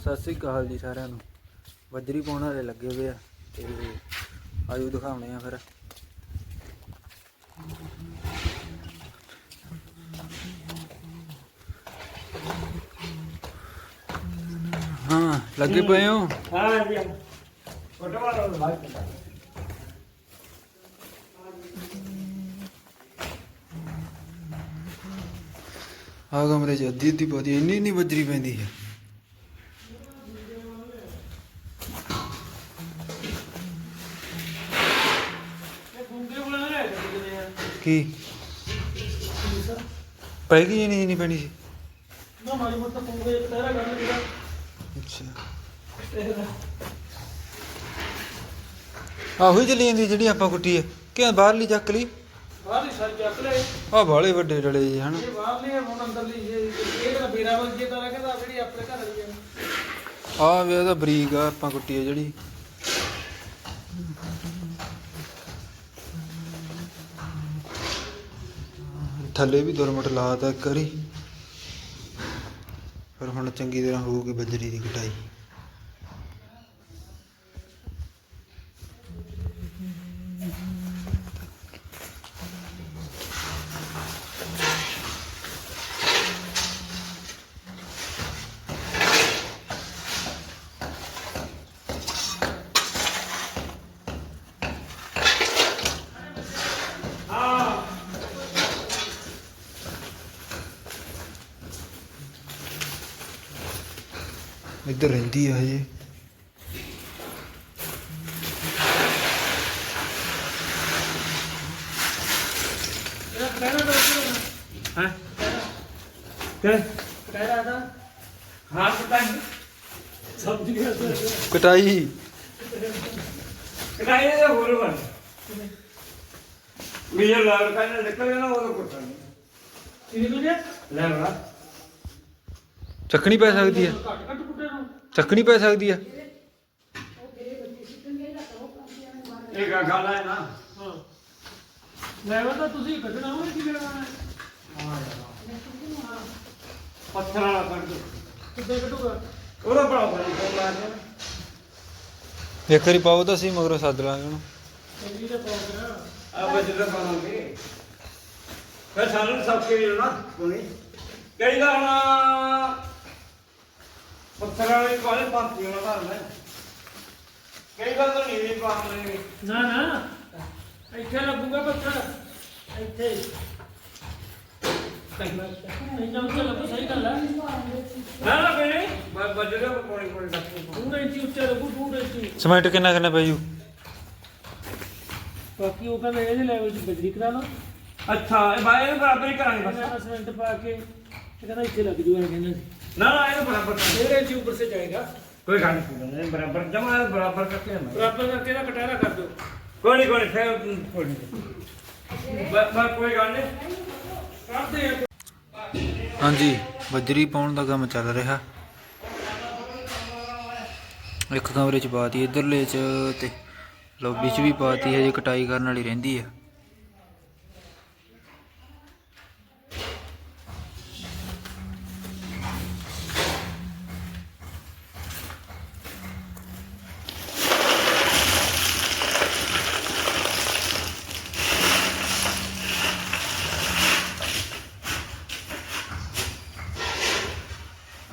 ਸਤਿ ਸ੍ਰੀ ਅਕਾਲ ਜੀ ਸਾਰਿਆਂ ਨੂੰ। ਬੱਜਰੀ ਪਾਉਣ ਵਾਲੇ ਲੱਗੇ ਹੋਏ ਆ ਤੇ ਆਜੋ ਦਿਖਾਉਣੇ ਆ ਫਿਰ। ਹਾਂ ਲੱਗੇ ਪਏ ਹੋ? ਹਾਂ ਜੀ। ਫੋਟੋ ਵਾਲਾ ਬਾਈ ਆ ਕਮਰੇ 'ਚ ਅੱਧੀ ਅੱਧੀ ਪੋਦੀ ਇੰਨੀ ਇੰਨੀ ਬੱਜਰੀ ਪੈਂਦੀ ਹੈ। ਕੀ? ਪੈ ਗਈ ਨਹੀਂ ਨਹੀਂ ਪੈਣੀ ਸੀ। ਨਾ ਮਾਰੀ ਮੋਟਾ ਗੁੰਗੇ ਇੱਕ ਤੇਰਾ ਕਰ ਲਿਆ ਅੱਛਾ। ਆਹੋ ਹੀ ਚੱਲੀ ਜਾਂਦੀ ਜਿਹੜੀ ਆਪਾਂ ਕੁੱਟੀ ਹੈ ਕਿ ਬਾਹਰਲੀ ਚੱਕ ਲਈ? ਬਾਹਰ ਹੀ ਸਰ ਚੱਕ ਲੈ। ਆ ਬਾਲੇ ਵੱਡੇ ਡਲੇ ਜੀ ਹਨ। ਇਹ ਬਾਹਰ ਲਈ ਹੁਣ ਅੰਦਰ ਲਈ ਇਹ ਇਹ ਤਾਂ ਬੇਰਾ ਵੱਲ ਜੇ ਤਾਂ ਕਹਿੰਦਾ ਜਿਹੜੀ ਆਪਣੇ ਘਰ ਵਾਲੀ ਹੈ ਆ ਵੇ ਇਹਦਾ ਬਰੀਕ ਆ ਆਪਾਂ ਕੁੱਟੀ ਹੈ ਜਿਹੜੀ। ਥੱਲੇ ਵੀ ਦੁਰਮਟ ਲਾਤਾ ਇੱਕ ਵਾਰੀ। ਫਿਰ ਹੁਣ ਚੰਗੀ ਤਰ੍ਹਾਂ ਹੋਊਗੀ ਬਜਰੀ ਦੀ ਕਟਾਈ ਹਾਂ ਇੱਧਰ ਰਹਿੰਦੀ ਆ ਹਜੇ ਤਾਂ ਹਾਂ ਕਿ ਕਹਿਣਾ ਤਾਂ ਹਾਂ ਪਤਾ ਨਹੀਂ ਸਮਝ ਗਿਆ ਕਟਾਈ ਕਿਹੜਾ ਇਹ ਹੋਰ ਬਣ ਮੇਰੇ ਲਾਲ ਕਹਿੰਦਾ ਨਿਕਲ ਨਾ ਉਹ ਕੁੱਟ ਨਹੀਂ ਕੀ ਨਿਕਲ ਗਿਆ ਲੈ ਲਾ ਚੱਕਣੀ ਪੈ ਸਕਦੀ ਆ। ਚੱਕਣੀ ਪੈ ਸਕਦੀ ਆ। ਇਹ ਗੱਲ ਹੈ ਨਾ। ਲੈਵਲ ਤਾਂ ਤੁਸੀਂ ਕੱਢਣਾ ਹੋਵੇ ਕੀ ਕਰਨਾ ਪੱਥਰ ਵਾਲਾ ਕਰ ਦੋ। ਕਿੱਦਾਂ ਕੱਢੂਗਾ? ਉਹਦਾ ਬੜਾ ਬੜਾ ਕੋਲ ਲਾ ਕੇ ਇੱਕ ਵਾਰੀ ਪਾਓ ਤਾਂ ਸੀ ਮਗਰੋਂ ਸੱਦ ਲਾਂਗੇ ਉਹਨੂੰ। ਚੰਗੀ ਦਾ ਪਾਉ ਕਰਾ ਆ ਬਜਟ ਬਣਾਉਂਗੇ ਫਿਰ ਸਾਨੂੰ ਸਭ ਕੇ ਨਾ। ਕਈ ਦਾ ਹੁਣ ਪੱਥਰ ਵਾਲੇ ਕੋਲੇ ਪੰਤੀ ਹੋਣਾ ਘਰ ਮੈਂ ਕਈ ਗੱਲ ਤਾਂ ਨਹੀਂ ਪਾਉਂਦੇ ਨਾ। ਨਾ ਇੱਥੇ ਲੱਗੂਗਾ ਪੱਥਰ। ਇੱਥੇ। ਇੰਨਾ ਉੱਚਾ ਲੱਗੂ ਸਹੀ ਗੱਲ ਹੈ। ਨਾ ਨਾ ਬਣੇ ਬਜਟ ਕੋਣੀ ਕੋਣੀ ਡੱਕੇ ਡੂਢ ਇੰਚੀ ਉੱਚਾ ਲੱਗੂ ਡੂਢ ਇੰਚੀ। ਸਮੈਂਟ ਕਿੰਨਾ ਕਿੰਨਾ ਪੈ ਜੂ? ਬਾਕੀ ਉਹ ਕਹਿੰਦਾ ਇਹਦੇ ਲੈਵਲ 'ਚ ਬਜਰੀ ਕਰਾ ਲਓ ਅੱਛਾ ਇਹ ਬਾਈ ਇਹਨੂੰ ਬਰਾਬਰ ਹੀ ਕਰਾਂਗੇ ਬਸ। ਮੈਂ ਸੀਮੈਂਟ ਪਾ ਕੇ ਇਹ ਕਹਿੰਦਾ ਇੱਥੇ ਲੱਗ ਜੂਗਾ ਕਹਿੰਦਾ ਸੀ ਨਾ ਨਾ ਇਹਨੂੰ ਬਰਾਬਰ ਕਰਾਂਗੇ। ਡੇਢ ਇੰਚੀ ਉੱਪਰ ਸੇ ਜਾਏਗਾ ਕੋਈ ਗੱਲ ਨਹੀਂ। ਬਰਾਬਰ ਜਮਾ ਬਰਾਬਰ ਕਰਕੇ ਨਾ ਬਰਾਬਰ ਕਰਕੇ ਇਹਦਾ ਕਟਾਰਾ ਕਰ ਦਿਓ। ਕੋਈ ਨਹੀਂ ਕੋਈ ਫਿਰ ਕੋਈ ਨਹੀਂ। ਕੋਈ ਗੱਲ ਨਹੀਂ। ਕਰਦੇ ਆ। ਹਾਂਜੀ ਬੱਜਰੀ ਪਾਉਣ ਦਾ ਕੰਮ ਚੱਲ ਰਿਹਾ। ਇੱਕ ਕਮਰੇ ਚ ਪਾਤੀ ਇਧਰਲੇ ਚ ਤੇ ਲੌਬੀ ਚ ਵੀ ਪਾਤੀ ਹਜੇ ਕਟਾਈ ਕਰਨ ਵਾਲੀ ਰਹਿੰਦੀ ਆ।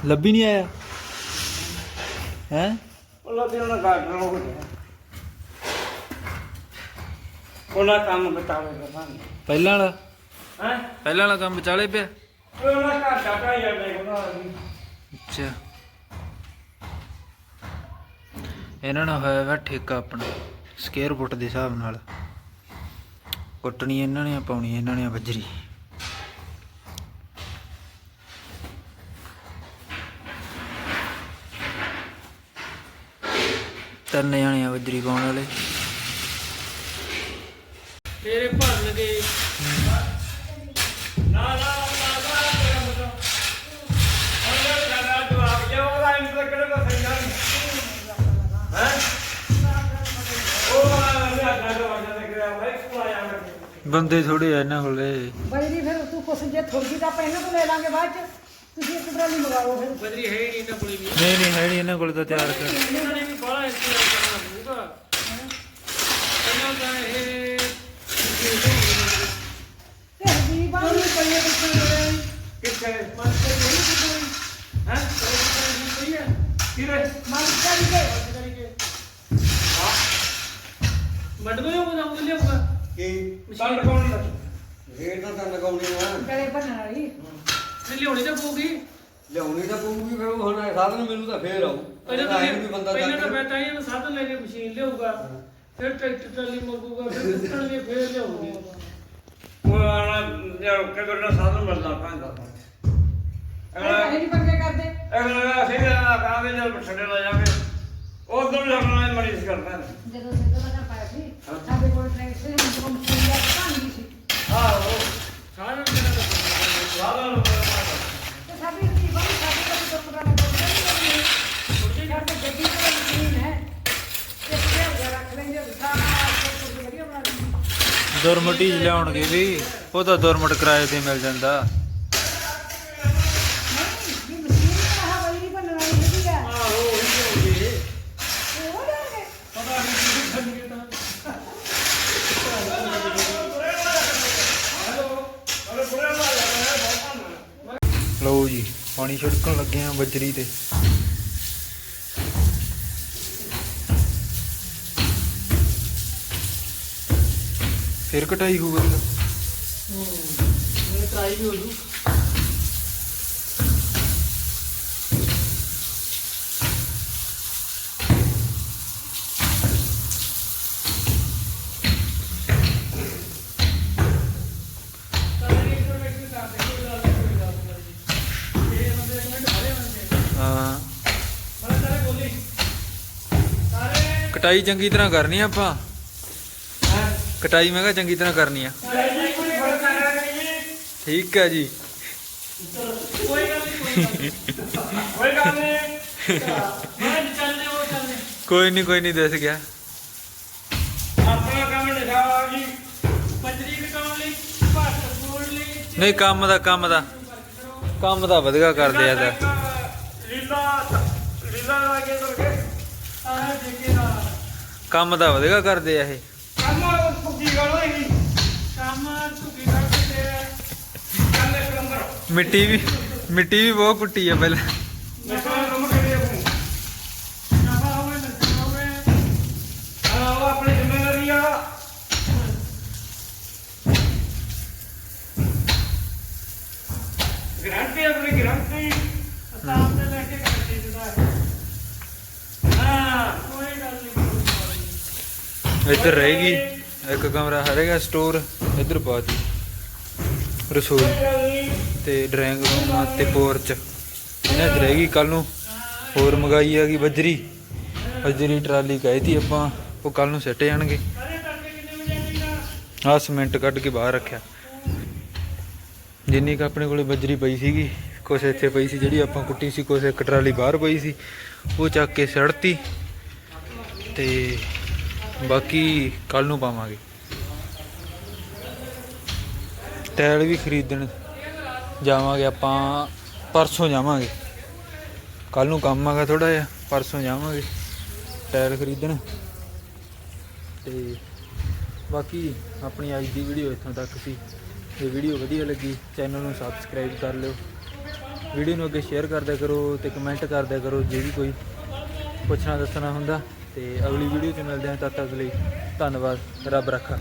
ਲੱਭੀ ਨਹੀਂ ਆਇਆ। ਹੈ? ਉਹਨਾਂ ਦੇ ਉਹਨਾਂ ਗਾਰਡਨ ਹੋ ਗਿਆ। ਉਹਨਾਂ ਕੰਮ ਬਤਾਵੇਗਾ ਸਾਨੂੰ ਪਹਿਲਾਂ ਵਾਲਾ? ਹੈ? ਪਹਿਲਾਂ ਵਾਲਾ ਕੰਮ ਵਿਚਾਲੇ ਪਿਆ? ਉਹਨਾਂ ਘਰ ਦਾ ਢਾਈ ਜਾਂਦੇ ਉਹਨਾਂ ਦੀ ਅੱਛਾ। ਇਹਨਾਂ ਨਾਲ ਹੋਇਆ ਵਾ ਠੇਕਾ ਆਪਣਾ ਸਕੁਅਰ ਫੁੱਟ ਦੇ ਹਿਸਾਬ ਨਾਲ। ਕੁੱਟਣੀ ਇਹਨਾਂ ਨੇ ਪਾਉਣੀ ਇਹਨਾਂ ਨੇ ਬੱਜਰੀ ਤਿੰਨ ਜਾਣੇ ਆ ਬੱਜਰੀ ਪਾਉਣ ਵਾਲੇ। ਤੇਰੇ ਭਰਨਗੇ ਨਾ ਨਾ ਬੰਦੇ ਥੋੜੇ ਆ ਇਹਨਾਂ ਕੋਲੇ। ਬਜਰੀ ਫਿਰ ਤੂੰ ਕੁਛ ਜੇ ਥੋੜੀ ਤਾਂ ਆਪਾਂ ਇਹਨਾਂ ਤੋਂ ਲੈ ਲਾਂਗੇ ਬਾਅਦ ਚ। ਤੁਸੀਂ ਇੱਕ ਟਰਾਲੀ ਮੰਗਾਓ ਫਿਰ। ਬਦਰੀ ਹੈ ਹੀ ਨਹੀਂ ਇਹਨਾਂ ਕੋਲੇ ਵੀ। ਨਹੀਂ ਨਹੀਂ ਹੈ ਨਹੀਂ ਇਹਨਾਂ ਕੋਲ ਤਾਂ ਤਿਆਰ ਕਰ। ਇਹਨਾਂ ਨੇ ਵੀ ਬਾਹਲਾ ਇੰਤਜ਼ਾਰ ਕਰਨਾ ਪਊਗਾ ਪਹਿਲਾਂ ਤਾਂ ਇਹ ਤੇ ਹਰਦੀਪ ਆ ਕੋਈ ਪਈਏ ਕਿੱਥੇ ਕਿੱਥੇ ਮਨ ਤੇ ਨਹੀਂ ਕਿੱਥੇ ਹੈ ਕੋਈ ਹੈ। ਕਿਰੇ ਮੰਗ ਕਰੀ ਕੀ ਸੰਡ ਕੋਣ ਦਾ ਰੇਟ ਤਾਂ ਤਾਂ ਲਗਾਉਣੀ ਆ ਗਲੇ ਭੰਨਣ ਵਾਲੀ ਲਿਆਉਣੀ ਤਾਂ ਪਊਗੀ ਲਿਆਉਣੀ ਤਾਂ ਪਊਗੀ ਫਿਰ ਉਹ ਹੁਣ ਸਾਧਨ ਮੈਨੂੰ ਤਾਂ ਫੇਰ ਆਊ ਪਹਿਲਾਂ ਤਾਂ ਵੀ ਬੰਦਾ ਪਹਿਲਾਂ ਤਾਂ ਚੱਕ ਮੈਂ ਸਾਧਨ ਲੈ ਕੇ ਮਸ਼ੀਨ ਲਿਆਊਗਾ। ਫਿਰ ਟਰੈਕਟਰ ਟਰਾਲੀ ਮੰਗੂਗਾ ਫਿਰ ਕੁੱਟਣਗੇ ਫਿਰ ਲਿਆਉਗੇ ਉਹ ਆਣਾ ਯਾਰ ਕਿਹੜਾ ਨਾ ਸਾਧਨ ਮਿਲਦਾ ਪੈਂਦਾ ਅਗਲਾ ਇਹ ਨਹੀਂ ਪੰਗੇ ਕਰਦੇ? ਅਗਲਾ ਅਸੀਂ ਨਾ ਕਾਹਦੇ ਨਾਲ ਛੱਡੇ ਲਾ ਜਾਵੇ ਆਪਣਾ ਮਣੀ ਸੀ ਕਰਦਾ। ਜਦੋਂ ਸਿੱਧਾ ਦਾ ਪਾਇਆ ਸੀ ਸਾਡੇ ਕੋਲ ਟਰੈਕਟਰ ਤੋਂ ਦੁਰਮਟੀ ਲਿਆਉਣਗੇ ਵੀ, ਉਹ ਤਾਂ ਦੁਰਮਟ ਕਿਰਾਏ ਤੇ ਮਿਲ ਜਾਂਦਾ। ਲਓ ਜੀ, ਪਾਣੀ ਛਿੜਕਣ ਲੱਗੇ ਆ ਬਜਰੀ ਤੇ। ਫਿਰ ਕਟਾਈ। ਇਹ ਟਰਾਈ ਹੋ ਜੂ ਹਾਂ ਕਟਾਈ ਚੰਗੀ ਤਰ੍ਹਾਂ ਕਰਨੀ ਆਪਾਂ ਕਟਾਈ ਮੈਂ ਕਿਹਾ ਚੰਗੀ ਤਰ੍ਹਾਂ ਕਰਨੀ ਆ। ਠੀਕ ਹੈ ਜੀ। ਕੋਈ ਗੱਲ ਨਹੀਂ ਕੋਈ ਗੱਲ ਨਹੀਂ ਕੋਈ ਨਹੀਂ ਕੋਈ ਨਹੀਂ ਦਿਸ ਗਿਆ। ਆਪਣਾ ਕੰਮ ਲਿਖਾ ਆ ਜੀ ਪਜਰੀ ਕਟਾਉਣ ਲਈ ਭਾਟ ਫੋੜ ਲਈ ਨਹੀਂ, ਕੰਮ ਦਾ ਕੰਮ ਦਾ। ਕੰਮ ਦਾ ਵਧੀਆ ਕਰਦੇ ਆ ਤਾਂ। ਲੀਲਾ ਲੀਲਾ ਲਾ ਕੇ ਕਰਕੇ ਆਹ ਦੇਖੇ ਕੰਮ ਦਾ ਵਧੀਆ ਕਰਦੇ ਆ ਇਹ। ਕੰਮ ਗੱਲ ਹੋਈ ਕੰਮ ਝੁਕੀ ਕਰਦੇ ਕੰਮ ਇੱਕ ਨੰਬਰ ਮਿੱਟੀ ਵੀ ਮਿੱਟੀ ਵੀ ਬਹੁਤ ਕੁੱਟੀ ਆ ਪਹਿਲਾਂ ਨਸ਼ਾ ਕੰਮ ਕਰੀਏ ਆਪਣੀ ਨਫਾ ਹੋਵੇ ਨਸ਼ਾ ਹੋਵੇ ਆ ਉਹ ਆਪਣੀ ਜ਼ਿੰਮੇਵਾਰੀ ਆ ਗਰੰਟੀ ਆਪਣੀ ਗਰੰਟੀ ਅਸਾਮ ਤੇ ਲੈ ਕੇ ਕਰਦੇ ਜਦਾ ਹਾਂ ਕੋਈ ਗੱਲ ਨਹੀਂ। ਇੱਧਰ ਰਹੇਗੀ ਇੱਕ ਕਮਰਾ ਹਰੇਗਾ ਸਟੋਰ ਇੱਧਰ ਪਾਤੀ ਰਸੋਈ ਕੋਈ ਤੇ ਡਰਾਇੰਗ ਰੂਮ ਤੇ ਪੋਰਚ। ਇਹਨਾਂ 'ਚ ਰਹਿ ਗਈ ਕੱਲ ਨੂੰ ਹੋਰ ਮੰਗਾਈ ਹੈਗੀ ਬਜਰੀ। ਬਜਰੀ ਟਰਾਲੀ ਕਹੀ ਤੀ ਆਪਾਂ, ਉਹ ਕੱਲ ਨੂੰ ਸਿੱਟ ਜਾਣਗੇ। ਸਾਰੇ ਤੜਕੇ ਕੱਢ ਕੇ ਬਾਹਰ ਰੱਖਿਆ। ਜਿੰਨੀ ਕੁ ਆਪਣੇ ਕੋਲੇ ਬਜਰੀ ਪਈ ਸੀਗੀ, ਕੁਛ ਇੱਥੇ ਪਈ ਸੀ ਜਿਹੜੀ ਆਪਾਂ ਕੁੱਟੀ ਸੀ, ਕੁਛ ਇੱਕ ਟਰਾਲੀ ਬਾਹਰ ਪਈ ਸੀ, ਉਹ ਚੱਕ ਕੇ ਸੜਤੀ ਤੇ ਬਾਕੀ ਕੱਲ ਨੂੰ ਪਾਵਾਂਗੇ। ਟਾਇਰ ਵੀ ਖਰੀਦਣ ਜਾਵਾਂਗੇ ਆਪਾਂ, ਪਰਸੋਂ ਜਾਵਾਂਗੇ। ਕੱਲ ਨੂੰ ਕੰਮ ਆਗਾ ਥੋੜਾ ਜਿਹਾ, ਪਰਸੋਂ ਜਾਵਾਂਗੇ ਟਾਇਰ ਖਰੀਦਣ। ਤੇ ਬਾਕੀ ਆਪਣੀ ਅੱਜ ਦੀ ਵੀਡੀਓ ਇੱਥੋਂ ਤੱਕ ਸੀ। ਜੇ ਵੀਡੀਓ ਵਧੀਆ ਲੱਗੀ, ਚੈਨਲ ਨੂੰ ਸਬਸਕ੍ਰਾਈਬ ਕਰ ਲਿਓ। ਵੀਡੀਓ ਨੂੰ ਅੱਗੇ ਸ਼ੇਅਰ ਕਰਦਿਆ ਕਰੋ ਤੇ ਕਮੈਂਟ ਕਰਦਿਆ ਕਰੋ, ਜੇ ਵੀ ਕੋਈ ਪੁੱਛਣਾ ਦੱਸਣਾ ਹੁੰਦਾ। ਤੇ ਅਗਲੀ ਵੀਡੀਓ 'ਚ ਮਿਲਦੇ ਹਾਂ, ਤਦ ਤੱਕ ਲਈ ਧੰਨਵਾਦ, ਰੱਬ ਰੱਖਾ।